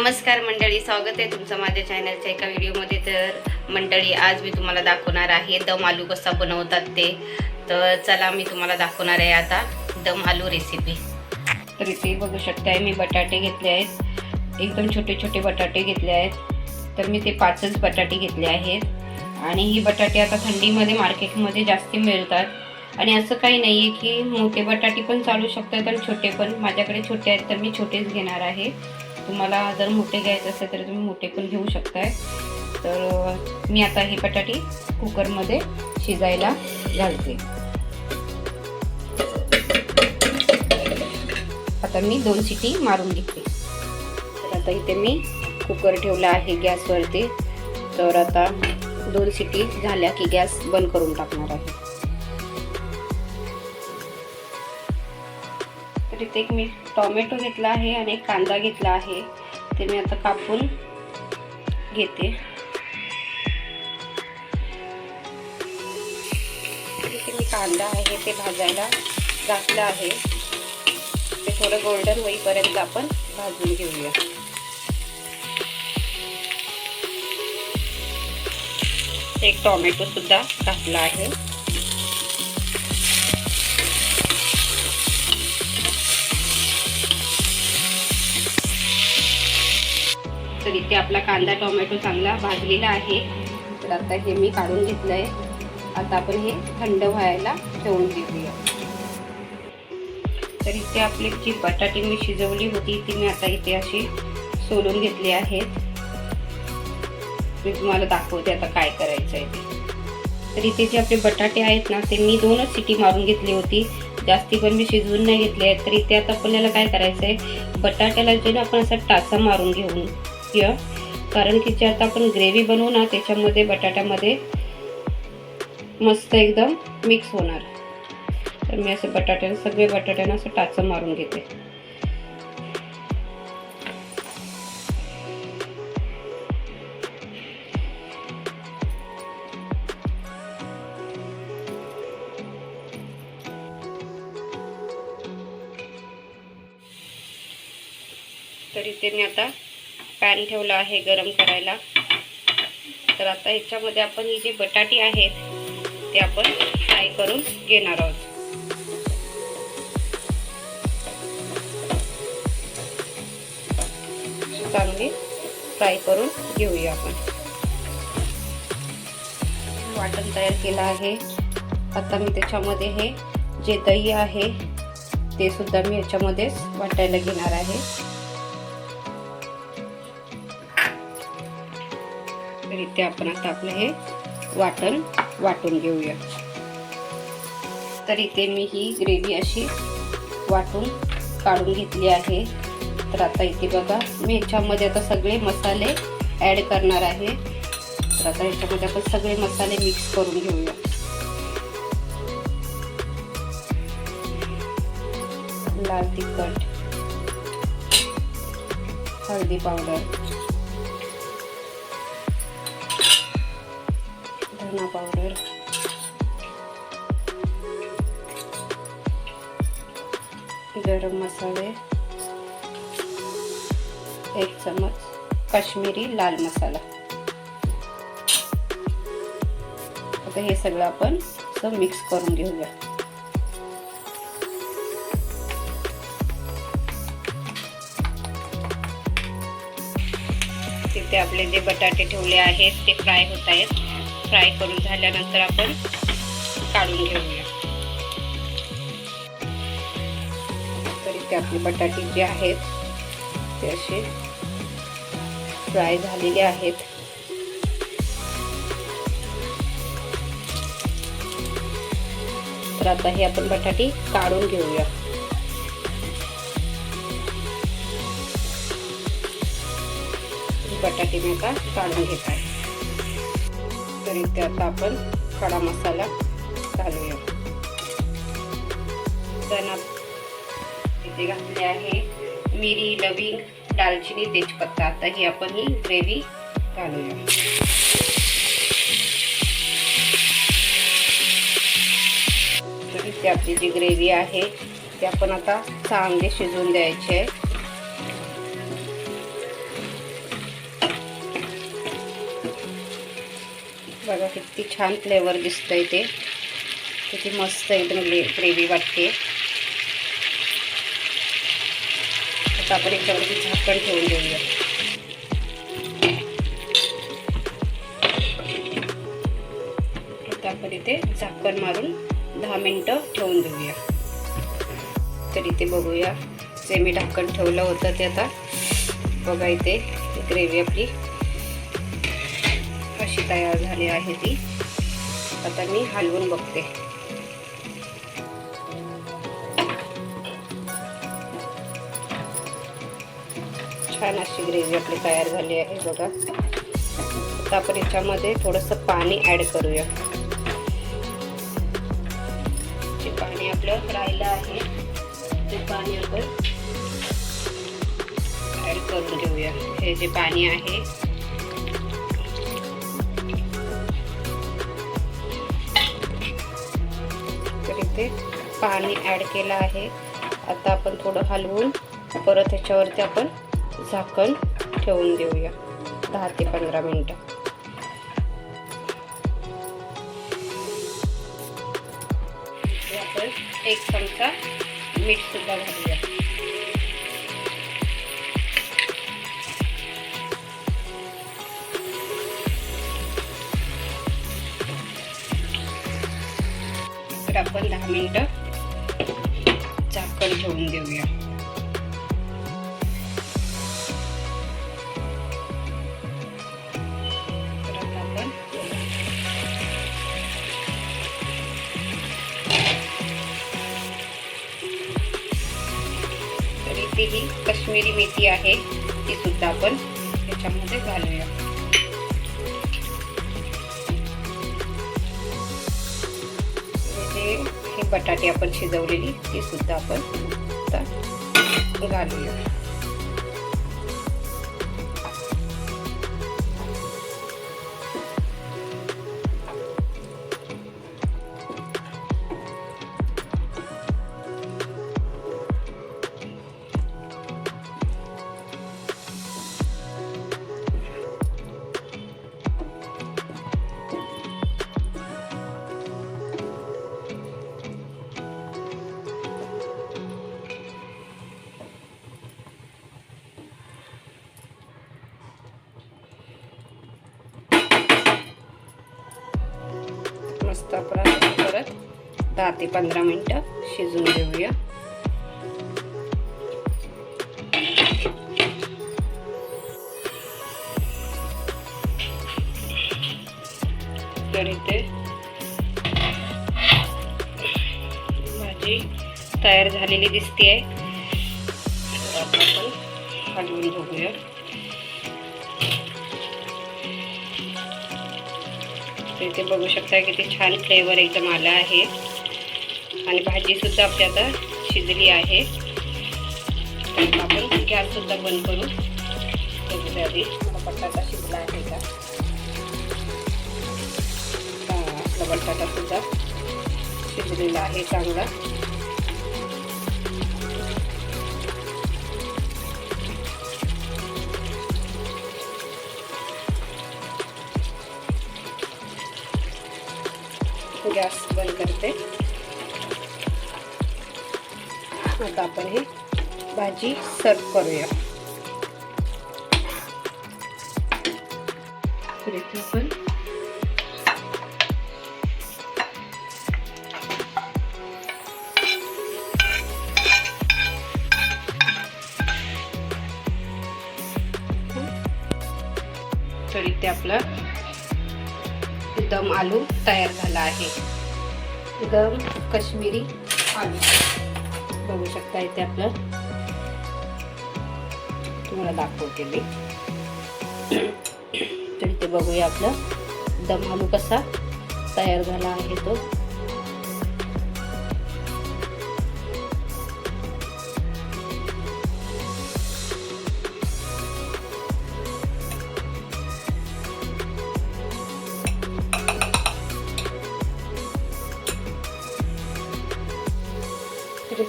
नमस्कार मंडळी स्वागत आहे तुमचं माझ्या चॅनलच्या एका व्हिडिओमध्ये तर मंडळी आज मी तुम्हाला दाखवणार आहे दम आलू कसा बनवतात ते. तर चला मी तुम्हाला दाखवणार आहे आता दम आलू रेसिपी तर बघू शकताय मी बटाटे घेतले आहेत. एकदम छोटे छोटे बटाटे घेतले आहेत. तर मी ते पाचच बटाटे घेतले आहेत. आणि ही बटाटे आता थंडीमध्ये मार्केटमध्ये जास्ती मिळतात. आणि असं काही नाही आहे की मोठे बटाटे पण चालू शकतात आणि छोटे पण. माझ्याकडे छोटे आहेत तर मी छोटेच घेणार आहे. तुम्हाला जर मोठे घ्यायचे असेल तर तुम्ही मोठे पण घेऊ शकताय. तर मी आता हे बटाटी कुकरमध्ये शिजायला घालते. आता मी दोन सिटी मारून घेते. तर आता इथे मी कुकर ठेवला आहे गॅसवरती. तर आता दोन सिटी झाल्या की गॅस बंद करून टाकणार आहे. तिथे एक मी टॉमॅटो घेतला आहे आणि एक कांदा घेतला आहे. ते मी आता कापून घेते. इथे मी कांदा आहे ते भाजायला घातलं आहे. ते थोडं गोल्डन होईपर्यंत आपण भाजून घेऊया. एक टॉमॅटो सुद्धा घातला आहे. तर इथे आपला कांदा टोमॅटो चांगला भाजलेला आहे. तर आता हे मी काढून घेतलं आहे आता आपण हे थंड व्हायला ठेवून घेऊया. तर इथे आपली जी बटाटे मी शिजवली होती ती मी आता इथे अशी सोलून घेतली आहेत मी तुम्हाला दाखवते आता काय करायचं आहे ते. तर इथे जे आपले बटाटे आहेत ना ते मी दोनच सिटी मारून घेतली होती. जास्ती पण मी शिजवून नाही घेतले आहेत. तर इथे आता आपल्याला काय करायचं आहे बटाट्याला जे ना आपण असा टाचा मारून घेऊन किंवा कारण की जे आता आपण ग्रेव्ही बनवू ना त्याच्यामध्ये बटाट्यामध्ये मस्त एकदम मिक्स होणार. तर मी असं बटाट्याला सगळे बटाट्यांना असं टाचं मारून घेते. तर इथे मी आता पॅन ठेवला आहे गरम करायला. तर आता ह्याच्यामध्ये आपण ही जी बटाटी आहेत ते आपण फ्राय करून घेणार आहोत. चांगली फ्राय करून घेऊया आपण. वाटण तयार केलं आहे. आता मी त्याच्यामध्ये हे जे दही आहे ते सुद्धा मी ह्याच्यामध्येच वाटायला घेणार आहे. तर इथे आपण आता आपलं हे वाटण वाटून घेऊया. तर इथे मी ही ग्रेव्ही अशी वाटून काढून घेतली आहे. तर आता इथे बघा मी ह्याच्यामध्ये आता सगळे मसाले ॲड करणार आहे. तर आता ह्याच्यामध्ये आपण सगळे मसाले मिक्स करून घेऊया. लाल तिखट हळदी पावडर धना पावडर गरम मसाले. एक चमच काश्मीरी लाल मसाला. आता हे सगळं आपण मिक्स करून घेऊया. तिथे आपले जे बटाटे ठेवले आहेत ते फ्राय होत आहेत. फ्राय करून झाल्यानंतर आपण काढून घेऊया. तर इथे आपले बटाटे जे आहेत ते असे फ्राय झालेले आहेत. तर आता हे आपण बटाटे काढून घेऊया. बटाटे मी आता काढून घेत आहे. तरी त्यात आपण खडा मसाला घालूया. धना इथे घातले आहे मिरी लविंग दालचिनी तेजपत्ता. आता ही आपण ही ग्रेव्ही घालूया. आपली जी ग्रेव्ही आहे ती आपण आता चांगली शिजवून द्यायची आहे. बघा किती छान फ्लेवर दिसतंय ते. किती मस्त एकदम ग्रेव्ही वाटते. आता आपण याच्यावरती झाकण ठेवून देऊया. आता आपण इथे झाकण मारून दहा मिनटं ठेवून देऊया. तर इथे बघूया. जे मी ढाकण ठेवलं होतं ते आता बघा इथे ग्रेव्ही आपली अशी तयार झाली आहे ती. आता मी हलवून बघते. छान अशी ग्रेव्ही आपली तयार झाली आहे बघा. आता आपण याच्यामध्ये थोडंसं पाणी ॲड करूया. जे पाणी आपलं राहिलं आहे ते पाणी आपण ॲड करून घेऊया. हे जे पाणी आहे तर पाणी ॲड केलं आहे. आता आपण थोडं हलवून परत ह्याच्यावरती आपण झाकण ठेवून देऊया. दहा ते पंधरा मिनटं. आपण एक चमचा मीठ सुद्धा घालूया. आपण दहा मिनटं झाकण ठेवून देऊया ही काश्मीरी मेथी आहे ती सुद्धा आपण याच्यामध्ये घालूया. बटाटे आपण शिजवलेली ती सुद्धा आपण घालूया. मस्त आपण आता परत दहा ते पंधरा मिनटं शिजून घेऊया. तर इथे भाजी तयार झालेली दिसते आहे आता आपण हलवून घेऊया तर इथे बघू शकता किती छान फ्लेवर एकदम आला आहे. आणि भाजीसुद्धा आपली आता शिजली आहे. आपण गॅससुद्धा बंद करू. त्याच्या आधी बटाटा शिजला आहे का? आपला बटाटासुद्धा शिजलेला आहे चांगला. गॅस बंद करते. आता आपण ही भाजी सर्व करूया. आलू तयार झाला आहे. गरम कश्मीरी आलू बघू शकता इथे आपलं. तुम्हाला दाखवते मी. तर इथे बघूया आपलं. दम आलू कसा तयार झाला आहे तो.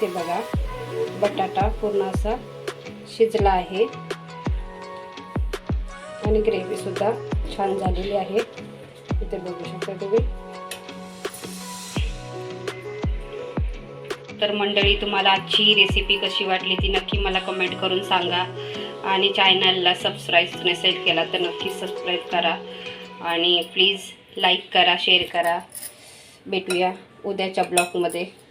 ते इथे बघा. बटाटा पूर्ण असा शिजला आहे. आणि ग्रेव्ही सुद्धा छान झालेली आहे. इथे बघू शकता तुम्ही. तर मंडळी तुम्हाला आजची रेसिपी कशी वाटली ती नक्की मला कमेंट करून सांगा. आणि चॅनलला सबस्क्राईब नसेल केला तर नक्की सबस्क्राईब करा. आणि प्लीज लाईक करा शेअर करा. भेटूया उद्याच्या ब्लॉगमध्ये